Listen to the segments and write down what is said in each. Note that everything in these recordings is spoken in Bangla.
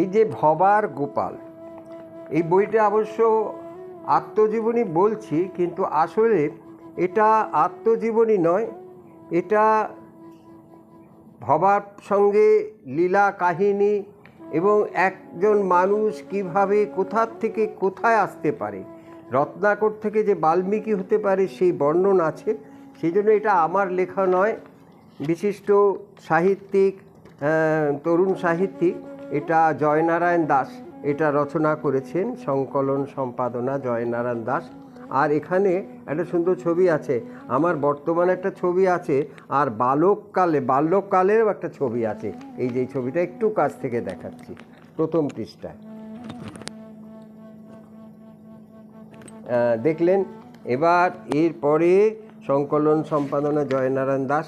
এই যে ভবার গোপাল, এই বইটা অবশ্য আত্মজীবনী বলছি, কিন্তু আসলে এটা আত্মজীবনী নয়, এটা ভবার সঙ্গে লীলা কাহিনী এবং একজন মানুষ কীভাবে কোথার থেকে কোথায় আসতে পারে, রত্নাকর থেকে যে বাল্মীকি হতে পারে সেই বর্ণন আছে, সেই জন্য এটা আমার লেখা নয়। বিশিষ্ট সাহিত্যিক তরুণ সাহিত্যিক এটা জয়নারায়ণ দাস, এটা রচনা করেছেন সংকলন সম্পাদনা জয়নারায়ণ দাস। আর এখানে একটা সুন্দর ছবি আছে, আমার বর্তমানে একটা ছবি আছে, আর বালককালে বাল্যকালেরও একটা ছবি আছে। এই যে ছবিটা একটু কাছ থেকে দেখাচ্ছি, প্রথম পৃষ্ঠায়। দেখলেন, এবার এরপরে সংকলন সম্পাদনা জয়নারায়ণ দাস।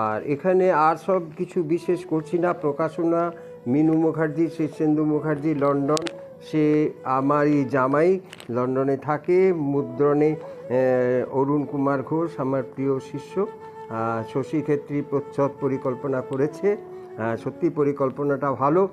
আর এখানে আর সব কিছু বিশেষ করছি না, প্রকাশনা মিনু মুখার্জি শীর্ষেন্দু মুখার্জি, লন্ডন। সে আমারই জামাই। লন্ডনে থাকে। মুদ্রণে অরুণ কুমার ঘোষ, আমার প্রিয় শিষ্য। শশী ক্ষেত্রী প্রচ্ছদ পরিকল্পনা করেছে। সত্যি পরিকল্পনাটা ভালো।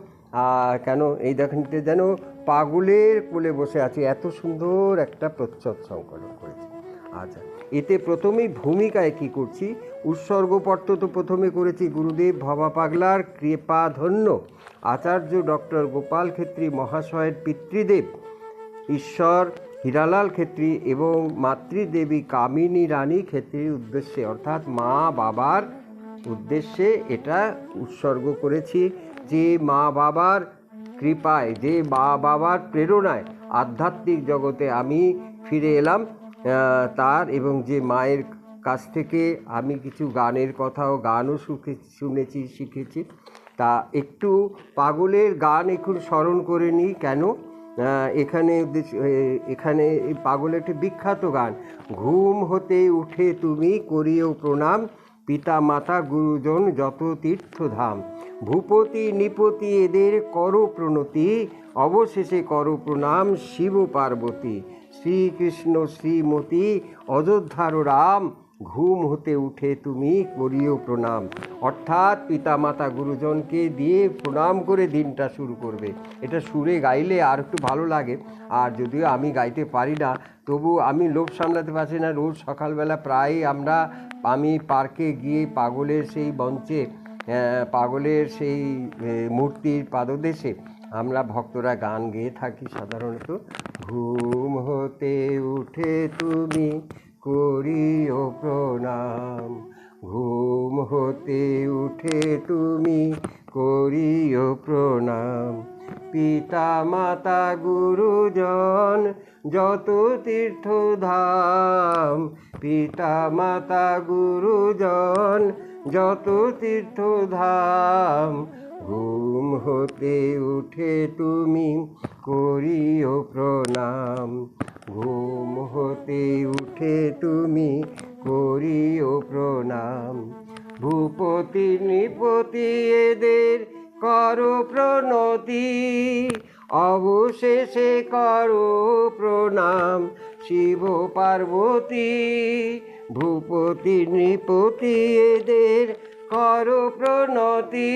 কেন? এই দেখেন যেন পাগলের কোলে বসে আছে। এত সুন্দর একটা প্রচ্ছদ সংকলন করেছে। আচ্ছা এতে প্রথমেই ভূমিকায় কি করছি? উৎসর্গপত্র তো প্রথমে করেছি গুরুদেব ভবা পাগলার কৃপা ধন্য আচার্য ডক্টর গোপাল ক্ষেত্রী মহাশয়ের পিতৃদেব, ঈশ্বর হীরালাল ক্ষেত্রী এবং মাতৃদেবী কামিনী রানী ক্ষেত্রীর উদ্দেশ্যে, অর্থাৎ মা বাবার উদ্দেশ্যে এটা উৎসর্গ করেছি। যে মা বাবার কৃপায়, যে মা বাবার প্রেরণায় আধ্যাত্মিক জগতে আমি ফিরে এলাম তার এবং যে মায়ের কাছ থেকে আমি কিছু গানের কথাও, গানও শুকে, শুনেছি, শিখেছি। তা একটু পাগলের গান এখন স্মরণ করে নিই কেন? এখানে এখানে পাগলের একটি বিখ্যাত গান, ঘুম হতে উঠে তুমি করিও প্রণাম। পিতা মাতা গুরুজন যত তীর্থধাম, ভূপতি নিপতি এদের কর প্রণতি অবশেষে কর প্রণাম শিব পার্বতী। শ্রীকৃষ্ণ শ্রীমতী অযোধ্যার রাম, ঘুম হতে উঠে তুমি করিও প্রণাম। অর্থাৎ পিতামাতা গুরুজনকে দিয়ে প্রণাম করে দিনটা শুরু করবে। এটা সুরে গাইলে আর একটু ভালো লাগে। আর যদিও আমি গাইতে পারি না, তবু আমি লোভ সামলাতে পারছি না। রোজ সকালবেলা প্রায় আমরা আমি পার্কে গিয়ে পাগলের সেই মঞ্চে পাগলের সেই মূর্তির পাদদেশে আমরা ভক্তরা গান গেয়ে থাকি সাধারণত। ঘুম হতে উঠে তুমি করিও প্রণাম। ঘুম হতে উঠে তুমি করিও প্রণাম। পিতা মাতা গুরুজন, যত তীর্থধাম। পিতা মাতা গুরুজন, যত তীর্থধাম। ঘুম হতে উঠে তুমি করিও প্রণাম। ঘুম হতে উঠে তুমি করিও প্রণাম। ভূপতি, নৃপতি এদের করো প্রণতি, অবশেষে করো প্রণাম শিব পার্বতী, ভূপতি নৃপতি এদের করো প্রণতি,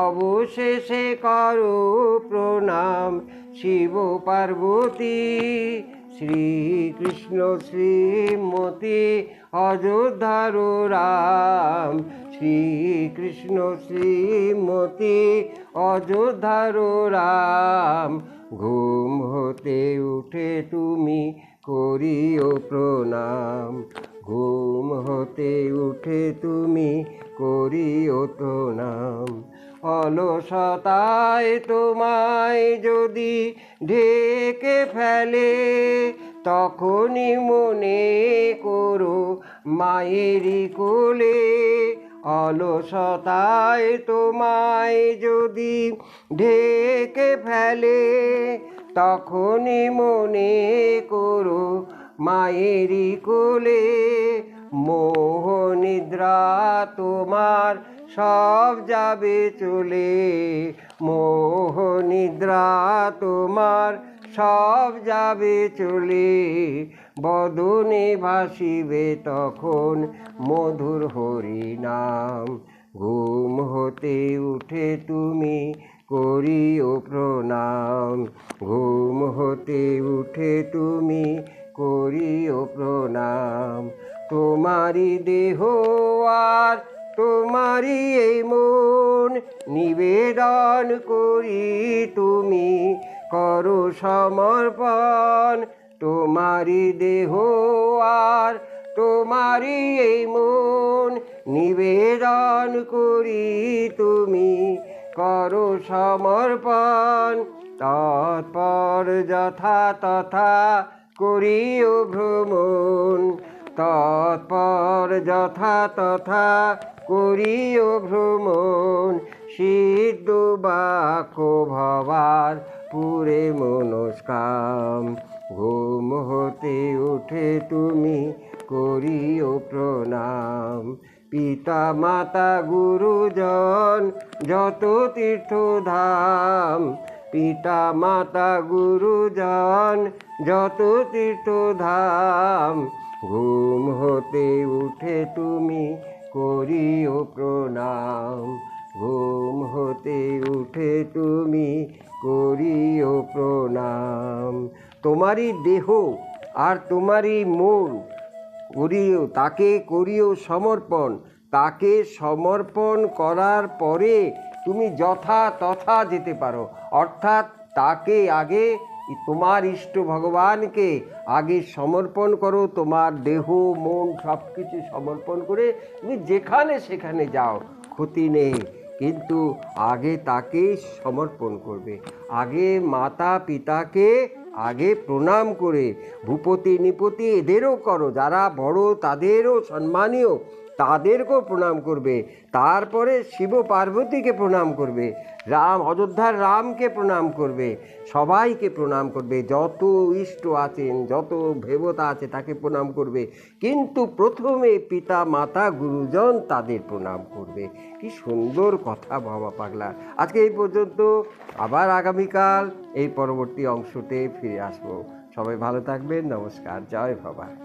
অবশেষে করো প্রণাম শিব পার্বতী। শ্রীকৃষ্ণ শ্রীমতী অযোধ্যার রাম। শ্রীকৃষ্ণ শ্রীমতী অযোধ্যার রাম। ঘুম হতে উঠে তুমি করিও প্রণাম। ঘুম হতে উঠে তুমি করিও প্রণাম। অলসতায় তোমায় যদি ঢেকে ফেলে, তখনই মনে করো মায়েরই কোলে। অলসতায় তোমায় যদি ঢেকে ফেলে, তখনই মনে করো মায়েরই কোলে। মোহ নিদ্রা তোমার সব যাবে চলে। মোহ নিদ্রা তোমার সব যাবে চলে। বদনে ভাসিবে তখন মধুর হরি নাম ঘুম হতে উঠে তুমি করিও প্রণাম। ঘুম হতে উঠে তুমি করিও প্রণাম। তোমারি দেহ আর তোমারি এই মন নিবেদন করি তুমি। করো সমর্পণ তোমারি দেহ আর তোমারি এই মন নিবেদন করি তুমি। করো সমর্পণ, তৎপর যথা তথা করিও ভ্রমণ। তৎপর যথা তথা করিও ভ্রমণ, সিদ্ধ বাক্য ভবার পুরে মনস্কাম। ঘুম হতে উঠে তুমি, করিও প্রণাম। পিতা, মাতা, গুরুজন, যত তীর্থধাম। পিতা, মাতা, গুরুজন, যত তীর্থধাম। ঘুম হতে উঠে তুমি করিও প্রণাম। ঘুম হতে উঠে তুমি করিও প্রণাম। তোমারই দেহ আর তোমারই মন করিও, তাকে করিও সমর্পণ। তাকে সমর্পণ করার পরে তুমি যথা তথা যেতে পারো। অর্থাৎ তাকে আগে তোমার ইষ্ট ভগবানকে আগে সমর্পণ করো, তোমার দেহ, মন সব কিছু সমর্পণ করে তুমি যেখানে সেখানে যাও, ক্ষতি নেই। কিন্তু আগে তাকেই সমর্পণ করবে। আগে মাতা পিতাকে আগে প্রণাম করে ভূপতি নিপতি এদেরও করো, যারা বড় তাদেরও সম্মানীয়। তাদেরকেও প্রণাম করবে। তারপরে শিব পার্বতীকে প্রণাম করবে। রাম, অযোধ্যার রামকে প্রণাম করবে। সবাইকে প্রণাম করবে। যত ইষ্ট আছেন, যত ভেবতা আছে, তাকে প্রণাম করবে। কিন্তু প্রথমে পিতা, মাতা, গুরুজন তাদের প্রণাম করবে। কি সুন্দর কথা বাবা পাগলা। আজকে এই পর্যন্ত। আবার আগামীকাল এই পরবর্তী অংশতে ফিরে আসব। সবাই ভালো থাকবেন। নমস্কার। জয় বাবা।